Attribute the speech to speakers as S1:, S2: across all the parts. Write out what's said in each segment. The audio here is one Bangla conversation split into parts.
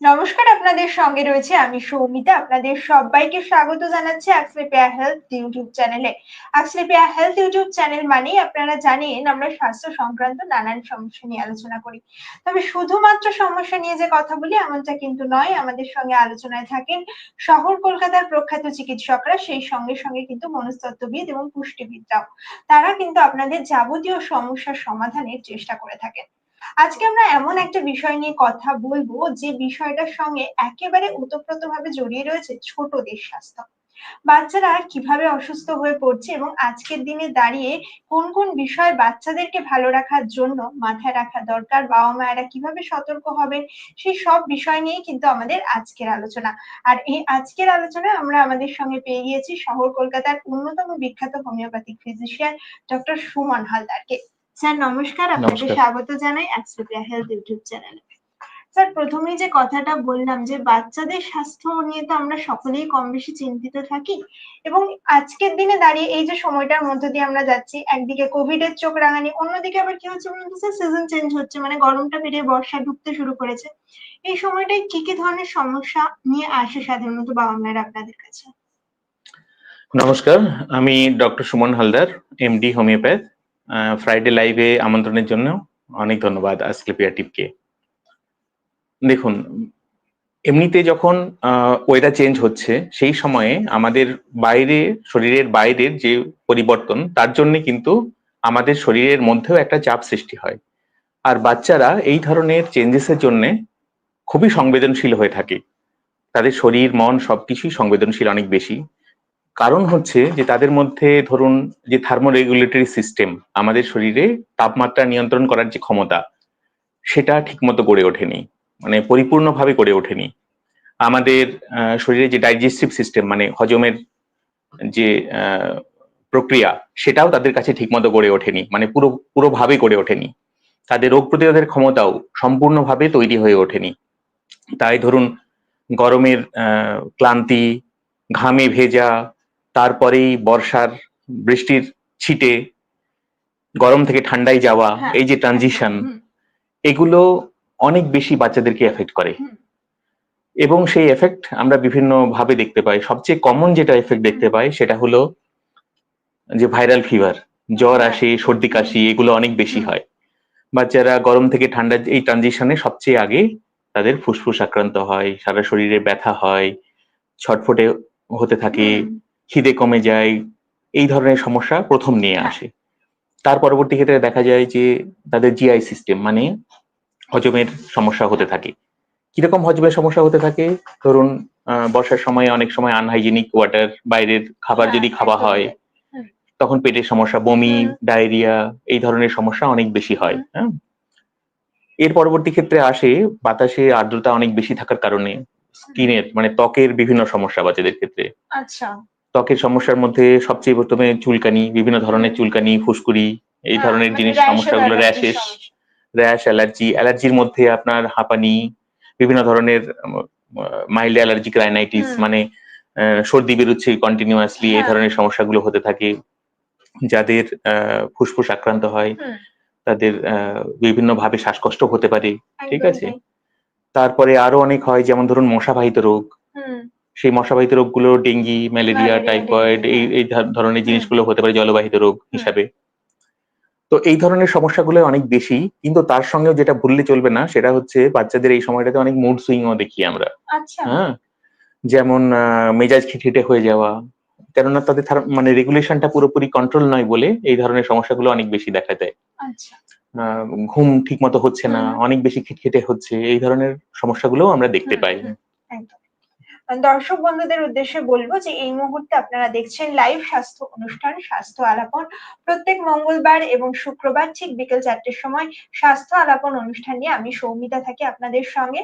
S1: নমস্কার আপনাদের সঙ্গে রয়েছে আমি সৌমিতা। আপনাদের সবাইকে স্বাগত জানাচ্ছি অ্যাক্সলেপিয়া হেলথ ইউটিউব চ্যানেলে। অ্যাক্সলেপিয়া হেলথ ইউটিউব চ্যানেল মানেই আপনারা জানেন, আমরা স্বাস্থ্য সংক্রান্ত নানান সমস্যা নিয়ে আলোচনা করি। তবে শুধুমাত্র সমস্যা নিয়ে যে কথা বলি, এমনটা কিন্তু নয়। আমাদের সঙ্গে আলোচনায় থাকেন শহর কলকাতার প্রখ্যাত চিকিৎসকরা, সেই সঙ্গে সঙ্গে কিন্তু মনস্তত্ত্ববিদ এবং পুষ্টিবিদরাও। তারা কিন্তু আপনাদের যাবতীয় সমস্যার সমাধানের চেষ্টা করে থাকেন। আজকে আমরা এমন একটা বিষয় নিয়ে কথা বলব যে বিষয়টার সঙ্গে একেবারে ওতপ্রোতভাবে জড়িয়ে রয়েছে ছোটদের স্বাস্থ্য। বাচ্চারা কীভাবে অসুস্থ হয়ে পড়ছে এবং আজকের দিনে দাঁড়িয়ে কোন কোন বিষয় বাচ্চাদেরকে ভালো রাখার জন্য মাথায় রাখা দরকার, বাবা মায়েরা কীভাবে সতর্ক হবে সেই সব বিষয় নিয়ে কিন্তু আমাদের আজকের আলোচনা। আর এই আজকের আলোচনায় আমরা আমাদের সঙ্গে পেয়ে গিয়েছি শহর কলকাতার অন্যতম বিখ্যাত হোমিওপ্যাথিক ফিজিশিয়ান ডক্টর সুমন হালদারকে। স্যার নমস্কার। আপনাকে স্বাগত জানাই অ্যাক্সপেরিয়া হেলথ ইউটিউব চ্যানেলে। স্যার প্রথমেই যে কথাটা বললাম যে বাচ্চাদের স্বাস্থ্য নিয়ে তো আমরা সকলেই কম বেশি চিন্তিত থাকি এবং আজকের দিনে দাঁড়িয়ে এই যে সময়টার মধ্যে দিয়ে আমরা যাচ্ছি একদিকে কোভিড এর চোখ রাঙানি অন্যদিকে আবার কি হচ্ছে বলুন স্যার? সিজন চেঞ্জ হচ্ছে মানে গরমটা পেরিয়ে বর্ষা ঢুকতে শুরু করেছে। এই সময়টায় কি কি ধরনের সমস্যা নিয়ে আসে সাধারণত বাবা মায়ের আপনাদের কাছে?
S2: নমস্কার আমি doctor Suman Haldar MD homeopath Friday লাইভে আমন্ত্রণের জন্য অনেক ধন্যবাদ আসক্লিপিয়া টিপকে দেখুন, এমনিতে যখন ওয়েদার চেঞ্জ হচ্ছে, সেই সময়ে আমাদের বাইরে, শরীরের বাইরের যে পরিবর্তন, তার জন্য কিন্তু আমাদের শরীরের মধ্যেও একটা চাপ সৃষ্টি হয়। আর বাচ্চারা এই ধরনের চেঞ্জেসের জন্য খুবই সংবেদনশীল হয়ে থাকে। তাদের শরীর, মন সবকিছুই সংবেদনশীল অনেক বেশি। কারণ হচ্ছে যে তাদের মধ্যে ধরুন যে থার্মোরেগুলেটরি সিস্টেম আমাদের শরীরে তাপমাত্রা নিয়ন্ত্রণ করার যে ক্ষমতা, সেটা ঠিকমতো গড়ে ওঠেনি মানে পরিপূর্ণভাবে গড়ে ওঠেনি। আমাদের শরীরে যে ডাইজেস্টিভ সিস্টেম মানে হজমের যে প্রক্রিয়া, সেটাও তাদের কাছে ঠিকমতো গড়ে ওঠেনি মানে পুরো, পুরোভাবে গড়ে ওঠেনি। তাদের রোগ প্রতিরোধের ক্ষমতাও সম্পূর্ণভাবে তৈরি হয়ে ওঠেনি। তাই ধরুন গরমের ক্লান্তি, ঘামে ভেজা তারপরেই বর্ষার বৃষ্টির ছিটে গরম থেকে ঠান্ডায় যাওয়া
S1: হ্যাঁ।
S2: এই যে ট্রানজিশন এগুলো অনেক বেশি বাচ্চাদেরকে এফেক্ট করে। এবং সেই এফেক্ট আমরা বিভিন্ন ভাবে দেখতে পাই। সবচেয়ে কমন যেটা এফেক্ট দেখতে পাই সেটা হলো যে ভাইরাল ফিভার জ্বর
S1: হ্যাঁ।
S2: আসে সর্দি কাশি এগুলো অনেক বেশি হয়। বাচ্চারা গরম থেকে ঠান্ডা এই ট্রানজিশনে সবচেয়ে আগে তাদের ফুসফুস আক্রান্ত হয় সারা শরীরে ব্যথা হয় ছটফটে হতে থাকে খিদে কমে যায় এই ধরনের সমস্যা প্রথম নিয়ে
S1: হ্যাঁ।
S2: আসে। তার পরবর্তী ক্ষেত্রে দেখা যায় যে তাদের জিআই সিস্টেম মানে হজমের সমস্যা হতে থাকে। কীরকম হজমের সমস্যা হতে থাকে? ধরুন বর্ষার সময় অনেক সময় আনহাইজেনিক ওয়াটার বাইরের খাবার
S1: হ্যাঁ,
S2: যদি খাওয়া হয় তখন পেটের সমস্যা বমি ডায়রিয়া এই ধরনের সমস্যা অনেক বেশি হয় হ্যাঁ। এর পরবর্তী ক্ষেত্রে আসে বাতাসে আর্দ্রতা অনেক বেশি থাকার কারণে স্কিনের মানে ত্বকের বিভিন্ন সমস্যা বাচ্চাদের ক্ষেত্রে।
S1: আচ্ছা।
S2: ত্বকের সমস্যার মধ্যে সবচেয়ে প্রথমে চুলকানি বিভিন্ন ধরনের চুলকানি ফুসকুড়ি এই
S1: হ্যাঁ,
S2: ধরনের
S1: মানে
S2: জিনিস সমস্যাগুলো র্যাশেস র্যাশ অ্যালার্জি অ্যালার্জির মধ্যে আপনার হাঁপানি বিভিন্ন ধরনের মাইল্ড অ্যালার্জিক রাইনাইটিস মানে সর্দি বেরোচ্ছে কন্টিনিউয়াসলি এই
S1: হ্যাঁ।
S2: ধরনের সমস্যাগুলো হতে থাকে। যাদের আহ, ফুসফুস আক্রান্ত হয় তাদের বিভিন্ন ভাবে শ্বাসকষ্ট হতে পারে ঠিক আছে? তারপরে আরও অনেক হয় যেমন ধরুন মশাবাহিত রোগ। সেই মশাবাহিত রোগগুলো ডেঙ্গি ম্যালেরিয়া টাইফয়েড এই এই ধরনের জিনিসগুলো হতে পারে জলবাহিত রোগ হিসাবে। তো এই ধরনের সমস্যাগুলো অনেক বেশি কিন্তু তার সঙ্গেও যেটা ভুললে চলবে না সেটা হচ্ছে বাচ্চাদের এই সময়টাতে অনেক মুড সুইংও দেখি আমরা।
S1: আচ্ছা।
S2: হ্যাঁ? যেমন মেজাজ খিটখিটে হয়ে যাওয়া। কেননা তাদের মানে রেগুলেশনটা পুরোপুরি কন্ট্রোল নয় বলে এই ধরনের সমস্যাগুলো অনেক বেশি দেখা যায়
S1: আচ্ছা।
S2: আহ, ঘুম ঠিক মতো হচ্ছে না অনেক বেশি খিটখিটে হচ্ছে এই ধরনের সমস্যাগুলো আমরা দেখতে পাই।
S1: একদম। দর্শক বন্ধুদের উদ্দেশ্যে বলব যে এই মুহূর্তে আপনারা দেখছেন লাইভ স্বাস্থ্য অনুষ্ঠান, স্বাস্থ্য আলাপন। প্রত্যেক মঙ্গলবার এবং শুক্রবার ঠিক বিকেল চারটের সময় স্বাস্থ্য আলাপন অনুষ্ঠান নিয়ে আমি সৌমিতা থাকি আপনাদের সঙ্গে।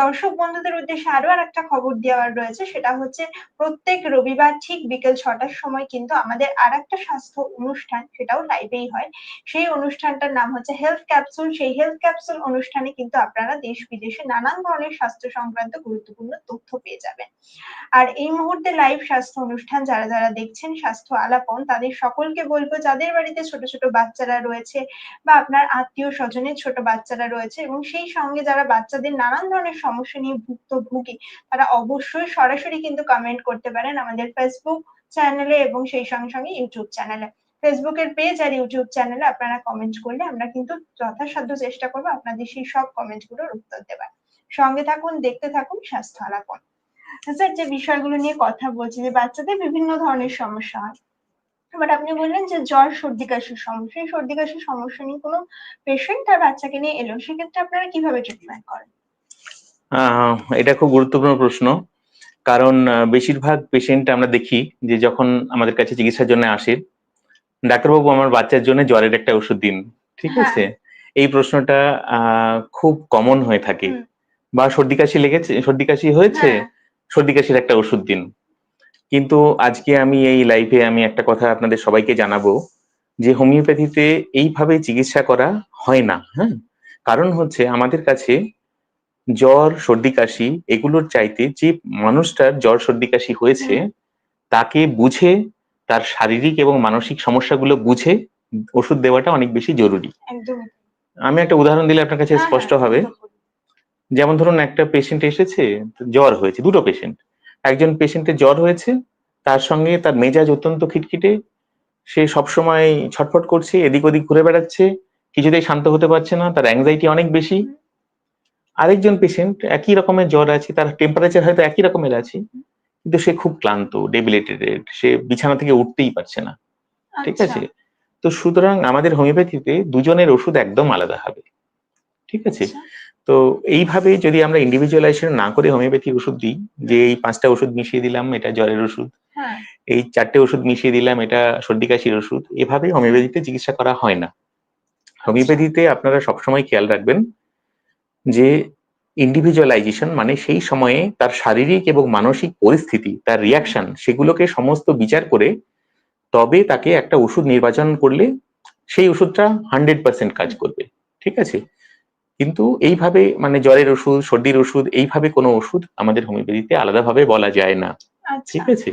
S1: দর্শক বন্ধুদের উদ্দেশ্যে আরও আর একটা খবর দেওয়ার রয়েছে, সেটা হচ্ছে প্রত্যেক রবিবার ঠিক বিকেল ছটার সময় কিন্তু আমাদের আর একটা স্বাস্থ্য অনুষ্ঠান, সেটাও লাইভেই হয়। সেই অনুষ্ঠানটার নাম হচ্ছে হেলথ ক্যাপসুল সেই হেলথ ক্যাপসুল অনুষ্ঠানে কিন্তু আপনারা দেশ বিদেশে নানান ধরনের স্বাস্থ্য সংক্রান্ত গুরুত্বপূর্ণ তথ্য পেয়ে যাবেন। পারবেন আর এই মুহূর্তে লাইভ স্বাস্থ্য অনুষ্ঠান যারা যারা দেখছেন, স্বাস্থ্য আলাপন, তাদের সকলকে বলব, যাদের বাড়িতে ছোট ছোট বাচ্চারা রয়েছে বা আপনার আত্মীয় স্বজনের ছোট বাচ্চারা রয়েছে এবং সেই সঙ্গে যারা বাচ্চাদের নানান ধরনের সমস্যা নিয়ে ভুক্তভোগী, তারা অবশ্যই সরাসরি কিন্তু কমেন্ট করতে পারেন আমাদের ফেসবুক চ্যানেলে এবং সেই সঙ্গে সঙ্গে ইউটিউব চ্যানেলে ফেসবুকের পেজ আর ইউটিউব চ্যানেলে আপনারা কমেন্ট করলে আমরা কিন্তু যথাসাধ্য চেষ্টা করব আপনাদের সেই সব কমেন্টগুলোর উত্তর দেবার। সঙ্গে থাকুন, দেখতে থাকুন, স্বাস্থ্য আলাপন। স্যার যে বিষয়গুলো নিয়ে কথা বলছি যে বাচ্চাদের বিভিন্ন ধরনের সমস্যা হয়। বাট আপনি বললেন যে জ্বর সর্দি কাশির সমস্যা। এই সর্দি কাশির সমস্যা নিয়ে কোনো পেশেন্ট তার বাচ্চাকে নিয়ে এলো সেক্ষেত্রে আপনারা কীভাবে ট্রিটমেন্ট করেন?
S2: আহ, এটা খুব গুরুত্বপূর্ণ প্রশ্ন। কারণ বেশিরভাগ পেশেন্ট আমরা দেখি যে যখন আমাদের কাছে চিকিৎসার জন্য আসে ডাক্তারবাবু আমার বাচ্চার জন্য জ্বরের একটা ওষুধ দিন ঠিক
S1: হ্যাঁ।
S2: আছে? এই প্রশ্নটা আহ, খুব কমন হয়ে থাকে। বা সর্দি কাশি লেগেছে সর্দি কাশি হয়েছে?
S1: হ্যাঁ,
S2: সর্দি কাশির একটা ওষুধ দিন। কিন্তু আজকে আমি এই লাইফে আমি একটা কথা আপনাদের সবাইকে জানাব যে হোমিওপ্যাথিতে এইভাবে চিকিৎসা করা হয় না হ্যাঁ? কারণ হচ্ছে আমাদের কাছে জ্বর সর্দি কাশি এগুলোর চাইতে যে মানুষটার জ্বর সর্দি কাশি হয়েছে তাকে বুঝে তার শারীরিক এবং মানসিক সমস্যাগুলো বুঝে ওষুধ দেওয়াটা অনেক বেশি জরুরি। আমি একটা উদাহরণ দিলে আপনার কাছে
S1: হ্যাঁ,
S2: স্পষ্ট
S1: হ্যাঁ,
S2: হবে।
S1: একদম। বলুন।
S2: যেমন ধরুন একটা পেশেন্ট এসেছে জ্বর হয়েছে দুটো পেশেন্ট একজন পেশেন্টের জ্বর হয়েছে তার সঙ্গে তার মেজাজ অত্যন্ত খিটখিটে সে সবসময় ছটফট করছে এদিক ওদিক ঘুরে বেড়াচ্ছে কিছুতেই শান্ত হতে পারছে না তার অ্যাংজাইটি অনেক বেশি। আরেকজন পেশেন্ট একই রকমের জ্বর আছে তার টেম্পারেচার হয়তো একই রকমের আছে কিন্তু সে খুব ক্লান্ত ডেবিলেটেড সে বিছানা থেকে উঠতেই পারছে না। ঠিক
S1: আচ্ছা,
S2: আছে? তো সুতরাং আমাদের হোমিওপ্যাথিতে দুজনের ওষুধ একদম আলাদা হবে। ঠিক আছে?
S1: আচ্ছা,
S2: তো এইভাবে যদি আমরা ইন্ডিভিজুয়ালাইজেশন না করে হোমিওপ্যাথি ওষুধ দিই যে এই পাঁচটা ওষুধ মিশিয়ে দিলাম এটা জ্বরের ওষুধ
S1: হ্যাঁ।
S2: এই চারটে ওষুধ মিশিয়ে দিলাম এটা সর্দি কাশির ওষুধ এভাবে হোমিওপ্যাথিতে চিকিৎসা করা হয় না। হোমিওপ্যাথিতে আপনারা সবসময় খেয়াল রাখবেন যে ইন্ডিভিজুয়ালাইজেশন মানে সেই সময়ে তার শারীরিক এবং মানসিক পরিস্থিতি তার রিয়াকশন সেগুলোকে সমস্ত বিচার করে তবে তাকে একটা ওষুধ নির্বাচন করলে সেই ওষুধটা হান্ড্রেড পার্সেন্ট কাজ করবে। ঠিক আছে? কিন্তু এইভাবে মানে জ্বরের ওষুধ সর্দির ওষুধ এইভাবে কোনো ওষুধ আমাদের হোমিওপ্যাথিতে আলাদাভাবে বলা যায় না।
S1: আচ্ছা।
S2: ঠিক আছে?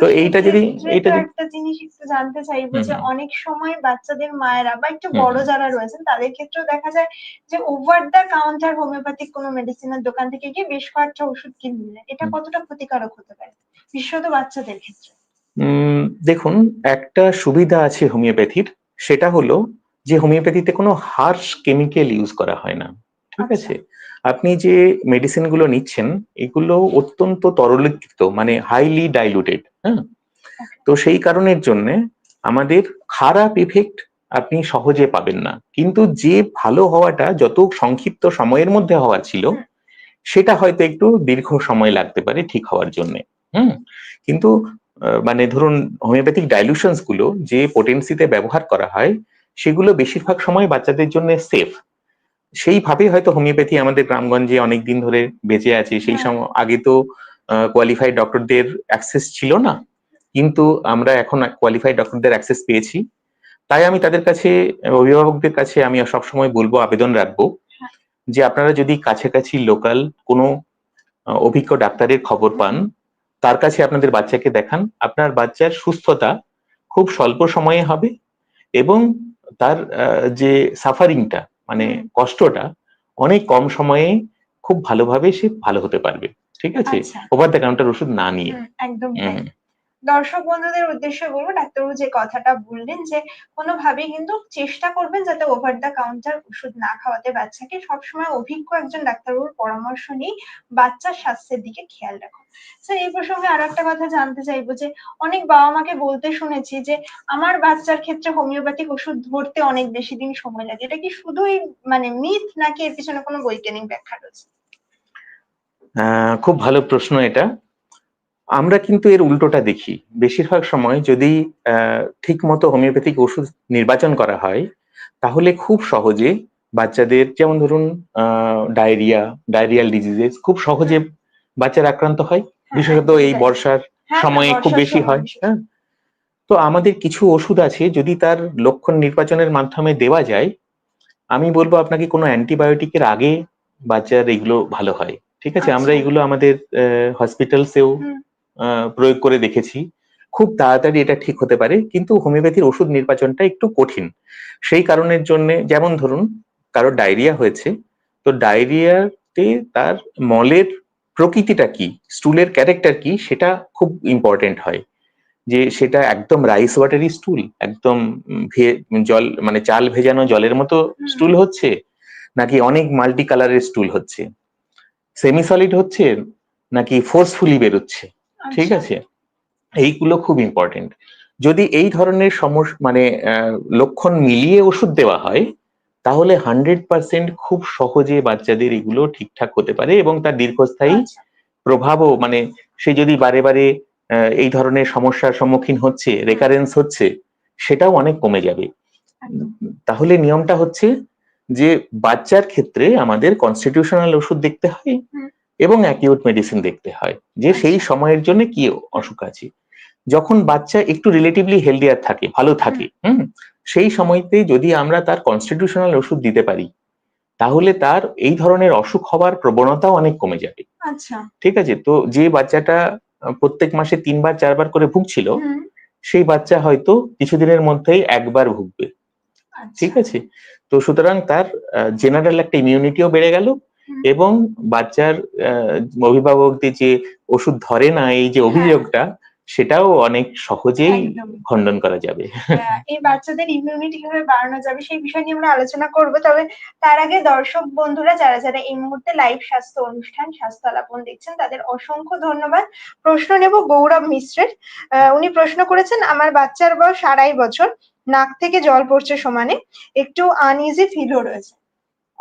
S2: তো এইটা যদি- এইটা
S1: একটা জিনিস একটু জানতে চাইব যে অনেক সময় বাচ্চাদের মায়েরা বা একটু বড় যারা রয়েছেন তাদের ক্ষেত্রেও দেখা যায় যে ওভার দ্য কাউন্টার হোমিওপ্যাথিক কোনো মেডিসিনের দোকান থেকে গিয়ে বেশ কয়েকটা ওষুধ কিনে নিলেন এটা কতটা ক্ষতিকারক হতে পারে? বিশেষত বাচ্চাদের ক্ষেত্রে।
S2: উম, দেখুন একটা সুবিধা আছে হোমিওপ্যাথির সেটা হলো যে হোমিওপ্যাথিতে কোনো হার্শ কেমিক্যাল ইউজ করা হয় না ঠিক
S1: আচ্ছা।
S2: আছে? আপনি যে মেডিসিনগুলো নিচ্ছেন এগুলো অত্যন্ত তরলীকৃত মানে হাইলি ডাইলুটেড হ্যাঁ? তো সেই কারণের জন্য আমাদের খারাপ ইফেক্ট আপনি সহজে পাবেন না। কিন্তু যে ভালো হওয়াটা যত সংক্ষিপ্ত সময়ের মধ্যে হওয়া ছিল সেটা হয়তো একটু দীর্ঘ সময় লাগতে পারে ঠিক হওয়ার জন্য হুম? কিন্তু মানে ধরুন হোমিওপ্যাথিক ডাইলুশনসগুলো যে পোটেন্সিতে ব্যবহার করা হয় সেগুলো বেশিরভাগ সময় বাচ্চাদের জন্য সেফ সেইভাবে হয়তো হোমিওপ্যাথি আমাদের গ্রামগঞ্জে অনেক দিন ধরে বেঁচে আছে। সেই
S1: হ্যাঁ।
S2: সময় আগে তো কোয়ালিফাইড ডক্টরদের অ্যাক্সেস ছিল না। কিন্তু আমরা এখন কোয়ালিফাইড ডক্টরদের অ্যাক্সেস পেয়েছি। তাই আমি তাদের কাছে অভিভাবকদের কাছে আমি সবসময় বলব আবেদন রাখব
S1: হ্যাঁ।
S2: যে আপনারা যদি কাছাকাছি লোকাল কোনো অভিজ্ঞ ডাক্তারের খবর পান তার কাছে আপনাদের বাচ্চাকে দেখান। আপনার বাচ্চার সুস্থতা খুব স্বল্প সময়ে হবে এবং তার আহ, যে সাফারিংটা মানে কষ্টটা অনেক কম সময়ে খুব ভালোভাবে সে ভালো হতে পারবে। ঠিক আছে? ওভার দ্য কাউন্টার ওষুধ না নিয়ে।
S1: একদম। দর্শক বন্ধুদের উদ্দেশ্যে বলব, ডাক্তারবাবু যে কথাটা বললেন যে, কোনোভাবেই কিন্তু চেষ্টা করবেন যাতে ওভার দ্য কাউন্টার ওষুধ না খাওয়াতে। বাচ্চাকে সবসময় অভিজ্ঞ একজন ডাক্তারবাবুর পরামর্শ নিয়ে বাচ্চার স্বাস্থ্যের দিকে খেয়াল রাখুন স্যার এই প্রসঙ্গে আরও একটা কথা জানতে চাইব যে, অনেক বাবা মাকে বলতে শুনেছি যে, আমার বাচ্চার ক্ষেত্রে হোমিওপ্যাথিক ওষুধ ধরতে অনেক বেশি দিন সময় লাগে। এটা কি শুধুই মানে মিথ নাকি এর পিছনে কোনো বৈজ্ঞানিক ব্যাখ্যা রয়েছে?
S2: খুব ভালো প্রশ্ন এটা। আমরা কিন্তু এর উল্টোটা দেখি। বেশিরভাগ সময় যদি ঠিক মতো হোমিওপ্যাথিক ওষুধ নির্বাচন করা হয় তাহলে খুব সহজে বাচ্চাদের যেমন ধরুন ডায়রিয়া ডায়রিয়াল ডিজিজেস খুব সহজে বাচ্চারা আক্রান্ত হয়।
S1: হ্যাঁ,
S2: বিশেষত এই বর্ষার
S1: হ্যাঁ,
S2: সময়ে
S1: হ্যাঁ,
S2: খুব বেশি হয় হ্যাঁ। তো আমাদের কিছু ওষুধ আছে যদি তার লক্ষণ নির্বাচনের মাধ্যমে দেওয়া যায় আমি বলব আপনাকে কোনো অ্যান্টিবায়োটিকের আগে বাচ্চার এগুলো ভালো হয়। ঠিক আছে? আমরা
S1: আচ্ছা।
S2: এগুলো আমাদের হসপিটালসেও। প্রয়োগ করে দেখেছি। খুব তাড়াতাড়ি এটা ঠিক হতে পারে কিন্তু হোমিওপ্যাথির ওষুধ নির্বাচনটা একটু কঠিন। সেই কারণের জন্য যেমন ধরুন কারও ডায়রিয়া হয়েছে তো ডায়রিয়াতে তার মলের প্রকৃতিটা কি স্টুলের ক্যারেক্টার কি সেটা খুব ইম্পর্টেন্ট হয়। যে সেটা একদম রাইস ওয়াটারি স্টুল একদম ভে- জল মানে চাল ভেজানো জলের মতো স্টুল হচ্ছে নাকি অনেক মাল্টি কালারের স্টুল হচ্ছে। সেমি সলিড হচ্ছে নাকি ফোর্সফুলি বেরোচ্ছে। ঠিক
S1: আচ্ছা।
S2: আছে এইগুলো খুব ইম্পর্টেন্ট যদি এই ধরনের সমস্যা মানে লক্ষণ মিলিয়ে ওষুধ দেওয়া হয় তাহলে হান্ড্রেড পার্সেন্ট খুব সহজে বাচ্চাদের এগুলো ঠিকঠাক হতে পারে এবং তার দীর্ঘস্থায়ী
S1: আচ্ছা।
S2: প্রভাবও মানে সে যদি বারে বারে এই ধরনের সমস্যার সম্মুখীন হচ্ছে রেকারেন্স হচ্ছে সেটাও অনেক কমে যাবে তাহলে নিয়মটা হচ্ছে যে বাচ্চার ক্ষেত্রে আমাদের কনস্টিটিউশনাল ওষুধ দেখতে হয়। এবং অ্যাকিউট মেডিসিন দেখতে হয় যে সেই সময়ের জন্য কি অসুখ আছে। যখন বাচ্চা একটু রিলেটিভলি হেলদিয়ার থাকে ভালো থাকে হুম সেই সময়তে যদি আমরা তার কনস্টিটিউশনাল ওষুধ দিতে পারি তাহলে তার এই ধরনের অসুখ হওয়ার প্রবণতাও অনেক কমে যাবে।
S1: আচ্ছা।
S2: ঠিক আছে? তো যে বাচ্চাটা প্রত্যেক মাসে তিনবার চারবার করে ভুগছিল সেই বাচ্চা হয়তো কিছুদিনের মধ্যেই একবার ভুগবে।
S1: আচ্ছা।
S2: ঠিক আছে? তো সুতরাং তার জেনারেল একটা ইমিউনিটিও বেড়ে গেল। এবং বাচ্চার অভিভাবকদের যে ওষুধ ধরে না এই যে অভিযোগটা সেটাও অনেক সহজেই। খণ্ডন করা যাবে।
S1: এই বাচ্চাদের ইমিউনিটি কীভাবে বাড়ানো যাবে সেই বিষয় নিয়ে আমরা আলোচনা করব। তবে তার আগে দর্শক বন্ধুরা যারা যারা এই মুহূর্তে লাইভ স্বাস্থ্য অনুষ্ঠান স্বাস্থ্য আলাপন দেখছেন তাদের অসংখ্য ধন্যবাদ। প্রশ্ন নেব গৌরব মিশ্রের। উনি প্রশ্ন করেছেন আমার বাচ্চার বয়স আড়াই বছর নাক থেকে জল পড়ছে সমানে একটু আনইজি ফিলও রয়েছে।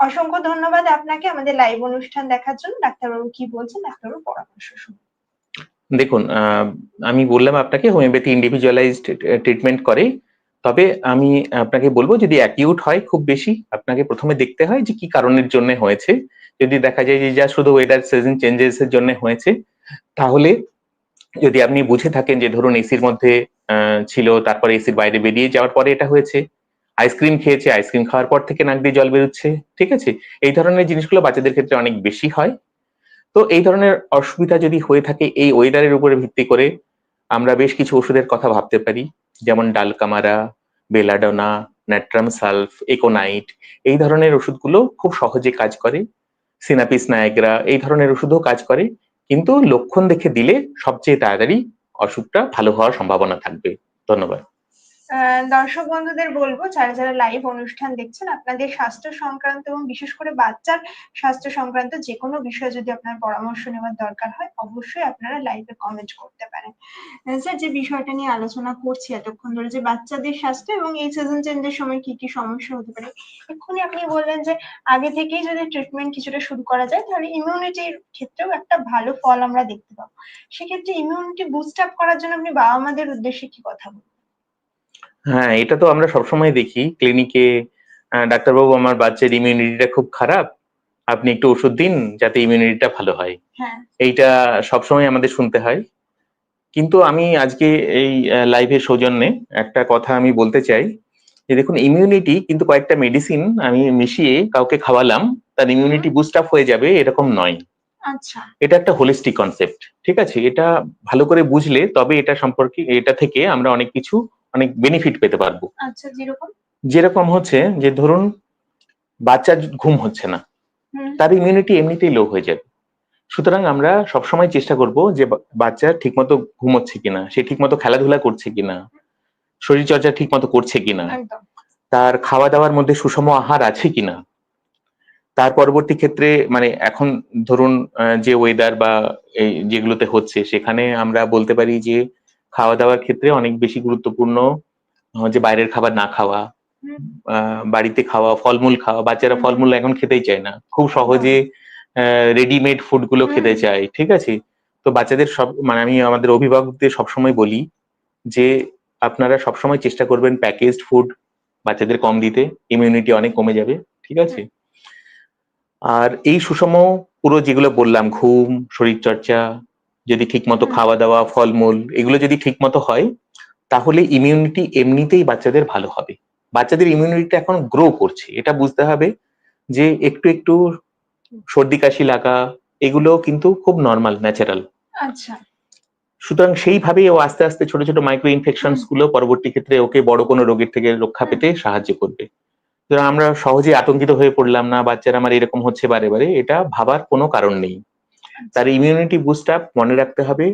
S1: অসংখ্য ধন্যবাদ আপনাকে আমাদের লাইভ অনুষ্ঠান দেখার জন্য। ডাক্তারবাবু কি বলছেন? ডাক্তারবাবু পরামর্শ শুনুন।
S2: দেখুন আমি বললাম আপনাকে হোমিওপ্যাথি ইন্ডিভিজুয়ালাইজড ট্রিটমেন্ট করে তবে আমি আপনাকে বলব, যদি অ্যাকিউট হয় খুব বেশি, আপনাকে প্রথমে দেখতে হয় যে কি কারণের জন্য হয়েছে। যদি দেখা যায় যে যা শুধু ওয়েদার সিজন চেঞ্জেস এর জন্য হয়েছে, তাহলে যদি আপনি বুঝে থাকেন যে ধরুন এসির মধ্যে ছিল, তারপরে এসির বাইরে বেরিয়ে যাওয়ার পরে এটা হয়েছে আইসক্রিম খেয়েছে আইসক্রিম খাওয়ার পর থেকে নাক দিয়ে জল বেরোচ্ছে, ঠিক আছে? এই ধরনের জিনিসগুলো বাচ্চাদের ক্ষেত্রে অনেক বেশি হয়। তো এই ধরনের অসুবিধা যদি হয়ে থাকে, এই ওয়েদারের উপরে ভিত্তি করে আমরা বেশ কিছু ওষুধের কথা ভাবতে পারি। যেমন dulcamara belladonna natrum sulph aconite এই ধরনের ওষুধগুলো খুব সহজে কাজ করে। সিনাপিস নায়াগ্রা এই ধরনের ওষুধও কাজ করে। কিন্তু লক্ষণ দেখে দিলে সবচেয়ে তাড়াতাড়ি অসুখটা ভালো হওয়ার সম্ভাবনা থাকবে। ধন্যবাদ।
S1: দর্শক বন্ধুদের বলব, যারা যারা লাইভ অনুষ্ঠান দেখছেন, আপনাদের স্বাস্থ্য সংক্রান্ত এবং বিশেষ করে বাচ্চার স্বাস্থ্য সংক্রান্ত যে কোনো বিষয়ে যদি আপনার পরামর্শ নেওয়ার দরকার হয়, অবশ্যই আপনারা লাইভে কমেন্ট করতে পারেন। স্যার যে বিষয়টা নিয়ে আলোচনা করছি এতক্ষণ ধরে, যে বাচ্চাদের স্বাস্থ্য এবং এই সিজন চেঞ্জের সময় কি কি সমস্যা হতে পারে, এক্ষুনি আপনি বললেন যে আগে থেকেই যদি ট্রিটমেন্ট কিছুটা শুরু করা যায়, তাহলে ইমিউনিটির ক্ষেত্রেও একটা ভালো ফল আমরা দেখতে পাবো। সেক্ষেত্রে ইমিউনিটি বুস্ট আপ করার জন্য আপনি বাবা মাদের উদ্দেশ্যে কি কথা বলবেন?
S2: হ্যাঁ এটা তো আমরা সবসময় দেখি। ক্লিনিকে ডাক্তারবাবু আমার বাচ্চার ইমিউনিটিটা খুব খারাপ। আপনি একটু ওষুধ দিন যাতে ইমিউনিটিটা ভালো হয়।
S1: হ্যাঁ।
S2: এইটা সবসময় আমাদের শুনতে হয়। কিন্তু আমি আজকে এই লাইভের সৌজন্যে একটা কথা আমি বলতে চাই। যে দেখুন ইমিউনিটি কিন্তু কয়েকটা মেডিসিন আমি মিশিয়ে কাউকে খাওয়ালাম তার ইমিউনিটি বুস্ট আপ হয়ে যাবে এরকম নয়।
S1: আচ্ছা।
S2: এটা একটা হোলিস্টিক কনসেপ্ট ঠিক আছে? এটা ভালো করে বুঝলে তবে এটা সম্পর্কে এটা থেকে আমরা অনেক কিছু অনেক বেনিফিট পেতে পারব।
S1: আচ্ছা যেরকম?
S2: যেরকম হচ্ছে যে ধরুন বাচ্চার ঘুম হচ্ছে না। তার ইমিউনিটি এমনিতেই লো হয়ে যাবে। সুতরাং আমরা সবসময় চেষ্টা করব যে বাচ্চা ঠিকমতো ঘুমোচ্ছে কিনা সে ঠিকমতো খেলাধুলা করছে কিনা শরীর চর্চা ঠিকমতো করছে কিনা তার খাওয়া দাওয়ার মধ্যে সুষম আহার আছে কিনা। তার পরবর্তী ক্ষেত্রে মানে এখন ধরুন যে ওয়েদার বা এই যেগুলোতে হচ্ছে সেখানে আমরা বলতে পারি যে খাওয়া দাওয়ার ক্ষেত্রে অনেক বেশি গুরুত্বপূর্ণ যে বাইরের খাবার না খাওয়া বাড়িতে খাওয়া ফলমূল খাওয়া বাচ্চারা ফলমূল এখন খেতেই চায় না। খুব সহজে রেডিমেড
S1: ফুডগুলো
S2: খেতে চায় ঠিক আছে? তো বাচ্চাদের সব মানে আমি আমাদের অভিভাবকদের সবসময় বলি যে আপনারা সবসময় চেষ্টা করবেন প্যাকেজড ফুড বাচ্চাদের কম দিতে ইমিউনিটি অনেক কমে যাবে ঠিক আছে? আর এই সুষম পুরো যেগুলো বললাম ঘুম শরীরচর্চা যদি ঠিকমতো। খাওয়া দাওয়া ফলমূল এগুলো যদি ঠিকমতো হয় তাহলে ইমিউনিটি এমনিতেই বাচ্চাদের ভালো হবে। বাচ্চাদের ইমিউনিটিটা এখন গ্রো করছে। এটা বুঝতে হবে যে একটু একটু সর্দি কাশি লাগা এগুলো কিন্তু খুব নর্মাল ন্যাচারাল
S1: আচ্ছা।
S2: সুতরাং সেইভাবেই ও আস্তে আস্তে ছোট ছোট মাইক্রো ইনফেকশনগুলো পরবর্তী ক্ষেত্রে ওকে বড় কোনো রোগের থেকে রক্ষা পেতে সাহায্য করবে। আমরা সহজে আতঙ্কিত হয়ে পড়লাম না বাচ্চারা আমার এরকম হচ্ছে বারে বারে এটা ভাবার কোনো কারণ নেই। তার ইমিউনিটি বুস্ট আপ মনে রাখতে হবে।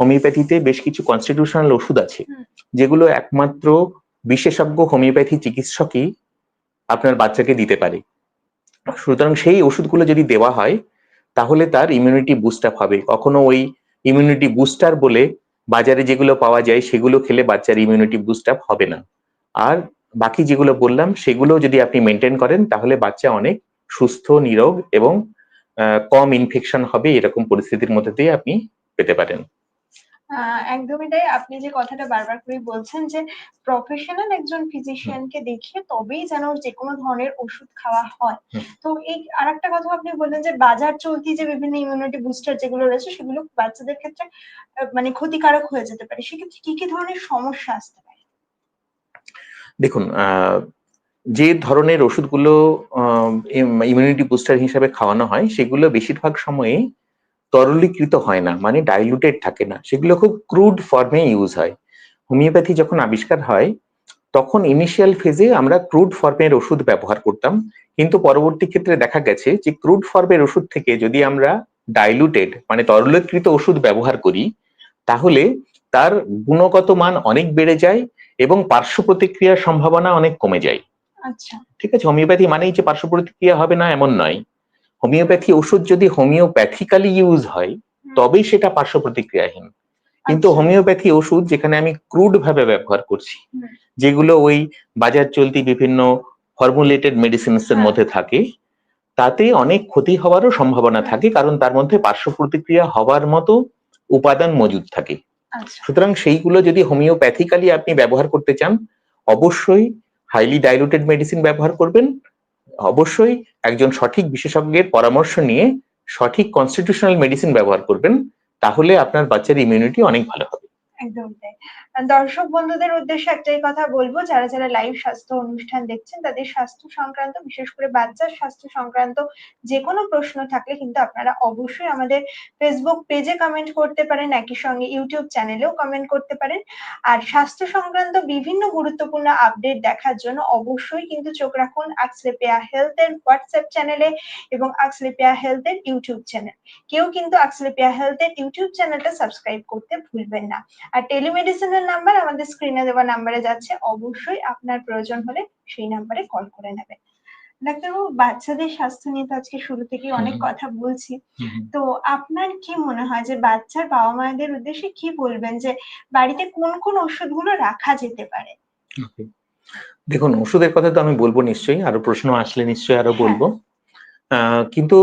S2: হোমিওপ্যাথিতে বেশ কিছু কনস্টিটিউশনাল ওষুধ আছে যেগুলো একমাত্র বিশেষজ্ঞ হোমিওপ্যাথি চিকিৎসকই আপনার বাচ্চাকে দিতে পারে। সুতরাং সেই ওষুধগুলো যদি দেওয়া হয় তাহলে তার ইমিউনিটি বুস্ট আপ হবে। কখনো ওই ইমিউনিটি বুস্টার বলে বাজারে যেগুলো পাওয়া যায় সেগুলো খেলে বাচ্চার ইমিউনিটি বুস্ট আপ হবে না। আর বাকি যেগুলো বললাম সেগুলো যদি আপনি মেনটেন করেন তাহলে বাচ্চা অনেক সুস্থ নিরোগ এবং কম ইনফেকশন হবে এরকম পরিস্থিতির মধ্যে দিয়ে আপনি পেতে পারেন।
S1: একদমই তাই। আপনি যে কথাটা বারবার করে বলছেন যে প্রফেশনাল একজন ফিজিশিয়ানকে দেখিয়ে তবেই যেন যে কোনো ধরনের ওষুধ খাওয়া হয়। তো এই আরেকটা কথা আপনি বললেন যে বাজার চলতি যে বিভিন্ন ইমিউনিটি বুস্টার যেগুলো রয়েছে সেগুলো বাচ্চাদের ক্ষেত্রে মানে ক্ষতিকারক হয়ে যেতে পারে। সেক্ষেত্রে কি কি ধরনের সমস্যা আসতে পারে?
S2: দেখুন আহ, যে ধরনের ওষুধগুলো ইমিউনিটি বুস্টার হিসাবে খাওয়ানো হয়, সেগুলো বেশিরভাগ সময়ে তরলীকৃত হয় না মানে ডাইলুটেড থাকে না। সেগুলো খুব ক্রুড ফর্মে ইউজ হয়। হোমিওপ্যাথি যখন আবিষ্কার হয়, তখন ইনিশিয়াল ফেজে আমরা ক্রুড ফর্মের ওষুধ ব্যবহার করতাম। কিন্তু পরবর্তী ক্ষেত্রে দেখা গেছে যে ক্রুড ফর্মের ওষুধ থেকে যদি আমরা ডাইলুটেড মানে তরলীকৃত ওষুধ ব্যবহার করি, তাহলে তার গুণগত মান অনেক বেড়ে যায় এবং পার্শ্ব প্রতিক্রিয়ার সম্ভাবনা অনেক কমে যায়। ঠিক আছে হোমিওপ্যাথি মানেই যে পার্শ্ব প্রতিক্রিয়া হবে না এমন নয়। হোমিওপ্যাথি ওষুধ যদি হোমিওপ্যাথিক্যালি ইউজ হয় তবেই সেটা পার্শ্ব প্রতিক্রিয়াহীন। কিন্তু
S1: আচ্ছা।
S2: হোমিওপ্যাথি ওষুধ যেখানে আমি ক্রুড ভাবে ব্যবহার করছি যেগুলো ওই বাজার চলতি বিভিন্ন ফর্মুলেটেড মেডিসিনস এর
S1: হ্যাঁ।
S2: মধ্যে থাকে তাতে অনেক ক্ষতি হওয়ারও সম্ভাবনা থাকে কারণ তার মধ্যে পার্শ্ব প্রতিক্রিয়া হওয়ার মতো উপাদান মজুদ থাকে।
S1: আচ্ছা।
S2: সুতরাং সেইগুলো যদি হোমিওপ্যাথিক্যালি আপনি ব্যবহার করতে চান অবশ্যই হাইলি ডাইলুটেড মেডিসিন ব্যবহার করবেন, অবশ্যই একজন সঠিক বিশেষজ্ঞের পরামর্শ নিয়ে সঠিক কনস্টিটিউশনাল মেডিসিন ব্যবহার করবেন, তাহলে আপনার বাচ্চার ইমিউনিটি অনেক ভালো হবে।
S1: একদম তাই। দর্শক বন্ধুদের উদ্দেশ্যে একটাই কথা বলব, যারা যারা লাইভ স্বাস্থ্য অনুষ্ঠান দেখছেন, তাদের স্বাস্থ্য সংক্রান্ত, বিশেষ করে বাচ্চার স্বাস্থ্য সংক্রান্ত যে কোনো প্রশ্ন থাকলে কিন্তু আপনারা অবশ্যই আমাদের ফেসবুক পেজে কমেন্ট করতে পারেন, একই সঙ্গে ইউটিউব চ্যানেলেও কমেন্ট করতে পারেন। আর স্বাস্থ্য সংক্রান্ত বিভিন্ন গুরুত্বপূর্ণ আপডেট দেখার জন্য অবশ্যই কিন্তু চোখ রাখুন আকসলেপিয়া হেলথ এর হোয়াটসঅ্যাপ চ্যানেলে এবং আকসলেপিয়া হেলথ এর ইউটিউব চ্যানেল কেউ কিন্তু আকসলেপিয়া হেলথ এর ইউটিউব চ্যানেলটা সাবস্ক্রাইব করতে ভুলবেন না। আর টেলিমেডিসিনের নাম্বার আমাদের স্ক্রিনে দেওয়া নাম্বারে যাচ্ছে অবশ্যই আপনার প্রয়োজন হলে সেই নাম্বারে কল করে নেবেন। ডাক্তারবাবু বাচ্চাদের স্বাস্থ্য নিয়ে তো আজকে শুরু থেকেই অনেক কথা বলছি। তো আপনার কি মনে হয় যে বাচ্চার বাবা মায়েদের উদ্দেশ্যে কি বলবেন যে বাড়িতে কোন কোন ওষুধগুলো রাখা যেতে পারে?
S2: দেখুন ওষুধের কথা তো আমি বলব নিশ্চয়ই আরও প্রশ্ন আসলে নিশ্চয়ই আরও বলব। আহ, কিন্তু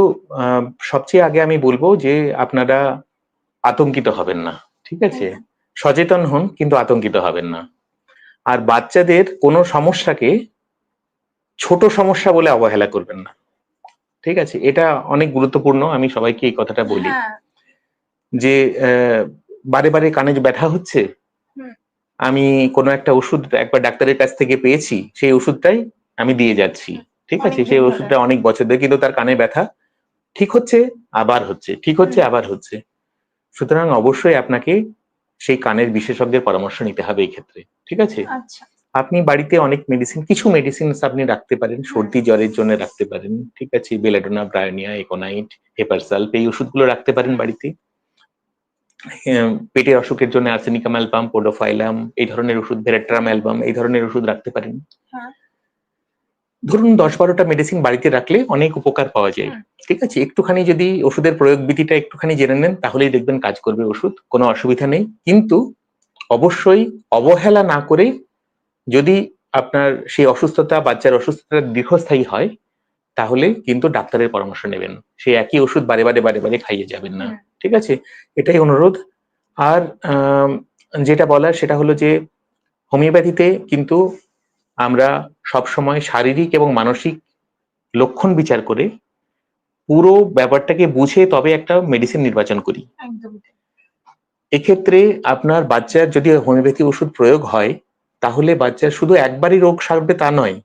S2: সবচেয়ে আগে আমি বলব যে আপনারা আতঙ্কিত হবেন না ঠিক আছে? সচেতন হন কিন্তু আতঙ্কিত হবেন না। আর বাচ্চাদের কোনো সমস্যাকে ছোট সমস্যা বলে অবহেলা করবেন না। ঠিক আছে? এটা অনেক গুরুত্বপূর্ণ আমি সবাইকে এই কথাটা বলি।
S1: হ্যাঁ।
S2: যে বারে বারে কানে ব্যথা হচ্ছে আমি কোনো একটা ওষুধ একবার ডাক্তারের কাছ থেকে পেয়েছি সেই ওষুধটাই আমি দিয়ে যাচ্ছি। ঠিক আছে? সেই ওষুধটা অনেক বছর ধরে কিন্তু তার কানে ব্যথা ঠিক হচ্ছে আবার হচ্ছে ঠিক হচ্ছে আবার হচ্ছে। সুতরাং অবশ্যই আপনাকে সেই কানের বিশেষজ্ঞের পরামর্শ নিতে হবে এই ক্ষেত্রে ঠিক আছে?
S1: আচ্ছা।
S2: আপনি বাড়িতে অনেক মেডিসিন কিছু মেডিসিন আপনি রাখতে পারেন সর্দি জ্বরের জন্য রাখতে পারেন ঠিক আছে? বেলাডোনা ব্রায়োনিয়া একোনাইট হেপারসাল্প এই ওষুধগুলো রাখতে পারেন বাড়িতে। হ্যাঁ, পেটের অসুখের জন্য আর্সেনিকাম অ্যালবাম পোডোফাইলাম এই ধরনের ওষুধ ভেরাট্রাম অ্যালবাম এই ধরনের ওষুধ রাখতে পারেন।
S1: হ্যাঁ।
S2: ধরুন দশ বারোটা মেডিসিন বাড়িতে রাখলে অনেক উপকার পাওয়া যায়। ঠিক আছে? একটুখানি যদি ওষুধের প্রয়োগ বিধিটা একটুখানি জেনে নেন তাহলেই দেখবেন কাজ করবে ওষুধ কোনো অসুবিধা নেই। কিন্তু অবশ্যই অবহেলা না করে যদি আপনার সেই অসুস্থতা বাচ্চার অসুস্থতা দীর্ঘস্থায়ী হয় তাহলে কিন্তু ডাক্তারের পরামর্শ নেবেন। সেই একই ওষুধ বারে বারে বারে বারে খাইয়ে যাবেন না। ঠিক আছে? এটাই অনুরোধ। আর যেটা বলার সেটা হলো যে হোমিওপ্যাথিতে কিন্তু আমরা সব সময় শারীরিক এবং মানসিক লক্ষণ বিচার করে পুরো ব্যাপারটাকে বুঝে তবে একটা মেডিসিন নির্বাচন করি। এক্ষেত্রে আপনার বাচ্চার যদি হোমিওপ্যাথি ওষুধ প্রয়োগ হয় তাহলে বাচ্চার শুধু একবারই রোগ সারবে তা নয়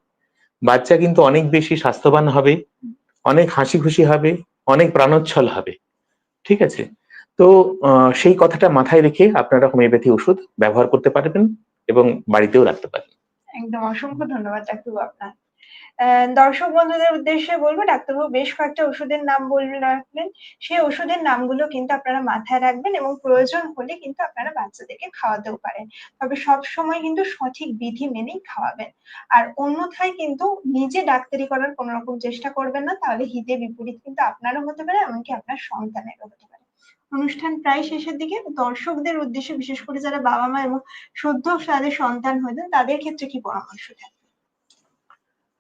S2: বাচ্চা কিন্তু অনেক বেশি স্বাস্থ্যবান হবে অনেক হাসি খুশি হবে অনেক প্রাণোচ্ছল হবে। ঠিক আছে? তো সেই কথাটা মাথায় রেখে আপনারা হোমিওপ্যাথি ওষুধ ব্যবহার করতে পারবেন এবং বাড়িতেও রাখতে পারবেন।
S1: একদম অসংখ্য ধন্যবাদ ডাক্তারবাবু আপনার। দর্শক বন্ধুদের উদ্দেশ্যে বলব, ডাক্তারবাবু বেশ কয়েকটা ওষুধের নাম বলে রাখলেন। সেই ওষুধের নামগুলো কিন্তু আপনারা মাথায় রাখবেন এবং প্রয়োজন হলে কিন্তু আপনারা বাচ্চাদেরকে খাওয়াতেও পারেন। তবে সব সময় কিন্তু সঠিক বিধি মেনেই খাওয়াবেন। আর অন্যথায় কিন্তু নিজে ডাক্তারি করার কোনো রকম চেষ্টা করবেন না, তাহলে হিতে বিপরীত কিন্তু আপনারও হতে পারে, এমনকি আপনার সন্তানেরও হতে পারে। অনুষ্ঠান প্রায় শেষের দিকে। দর্শকদের উদ্দেশ্যে, বিশেষ করে যারা বাবা মা এবং সদ্য তাদের সন্তান হয়েছেন, তাদের ক্ষেত্রে কি পরামর্শ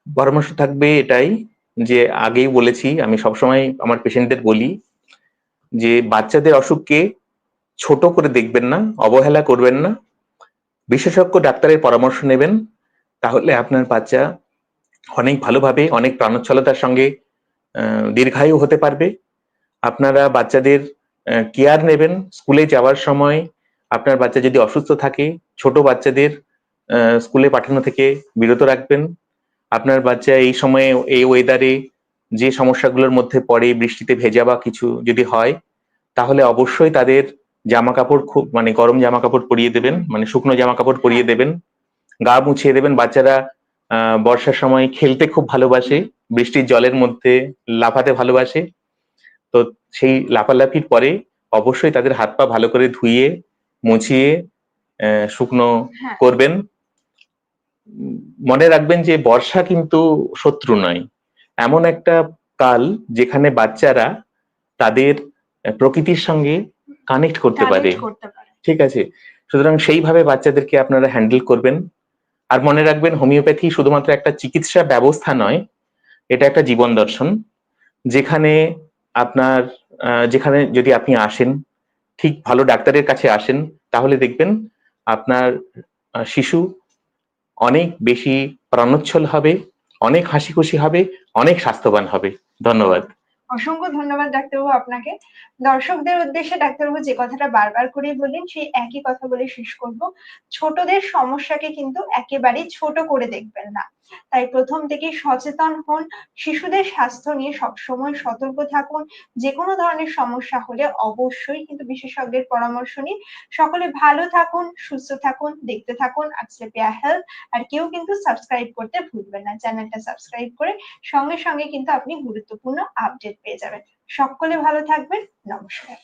S2: পরামর্শ থাকবে এটাই যে, আগেই বলেছি, আমি সবসময় আমার পেশেন্টদের বলি যে, বাচ্চাদের অসুখকে ছোট করে দেখবেন না, অবহেলা করবেন না। বিশেষজ্ঞ ডাক্তারের পরামর্শ নেবেন, তাহলে আপনার বাচ্চা অনেক ভালোভাবে, অনেক প্রাণোচ্ছলতার সঙ্গে দীর্ঘায়ু হতে পারবে। আপনারা বাচ্চাদের কেয়ার নেবেন। স্কুলে যাওয়ার সময় আপনার বাচ্চা যদি অসুস্থ থাকে, ছোট বাচ্চাদের স্কুলে পাঠানো থেকে বিরত রাখবেন। আপনার বাচ্চা এই সময়ে, এই ওয়েদারে যে সমস্যাগুলোর মধ্যে পড়ে, বৃষ্টিতে ভেজা বা কিছু যদি হয়, তাহলে অবশ্যই তাদের জামা কাপড় খুব মানে গরম জামা কাপড় পরিয়ে দেবেন মানে শুকনো জামা কাপড় পরিয়ে দেবেন। গা মুছিয়ে দেবেন। বাচ্চারা বর্ষার সময় খেলতে খুব ভালোবাসে, বৃষ্টির জলের মধ্যে লাফাতে ভালোবাসে। তো সেই লাফালাফির পরে অবশ্যই তাদের হাত পা ভালো করে ধুইয়ে মুছিয়ে শুকনো
S1: হ্যাঁ।
S2: করবেন। মনে রাখবেন যে বর্ষা কিন্তু শত্রু নয়। এমন একটা কাল যেখানে বাচ্চারা তাদের প্রকৃতির সঙ্গে কানেক্ট করতে পারে।
S1: talent করতে পারে।
S2: ঠিক আছে? সুতরাং সেইভাবে বাচ্চাদেরকে আপনারা হ্যান্ডেল করবেন। আর মনে রাখবেন হোমিওপ্যাথি শুধুমাত্র একটা চিকিৎসা ব্যবস্থা নয় এটা একটা জীবন দর্শন। যেখানে আপনার যেখানে যদি আপনি আসেন, ঠিক ভালো ডাক্তারের কাছে আসেন, তাহলে দেখবেন আপনার শিশু অনেক বেশি প্রাণোচ্ছল হবে, অনেক হাসি খুশি হবে, অনেক স্বাস্থ্যবান হবে। ধন্যবাদ।
S1: অসংখ্য ধন্যবাদ ডাক্তারবাবু আপনাকে। দর্শকদের উদ্দেশ্যে ডাক্তারবাবু যে কথাটা বারবার করেই বললেন, সেই একই কথা বলে শেষ করব। ছোটদের সমস্যাকে কিন্তু একেবারেই ছোট করে দেখবেন না। তাই প্রথম থেকেই সচেতন হন, শিশুদের স্বাস্থ্য নিয়ে সবসময় সতর্ক থাকুন যে কোনো ধরনের সমস্যা হলে অবশ্যই কিন্তু বিশেষজ্ঞের পরামর্শ নিন। সকলে ভালো থাকুন, সুস্থ থাকুন, দেখতে থাকুন আক্সলেপিয়া হেলথ আর কেউ কিন্তু সাবস্ক্রাইব করতে ভুলবেন না। চ্যানেলটা সাবস্ক্রাইব করে সঙ্গে সঙ্গে কিন্তু আপনি গুরুত্বপূর্ণ আপডেট পেয়ে যাবেন। সকলে ভালো থাকবেন, নমস্কার।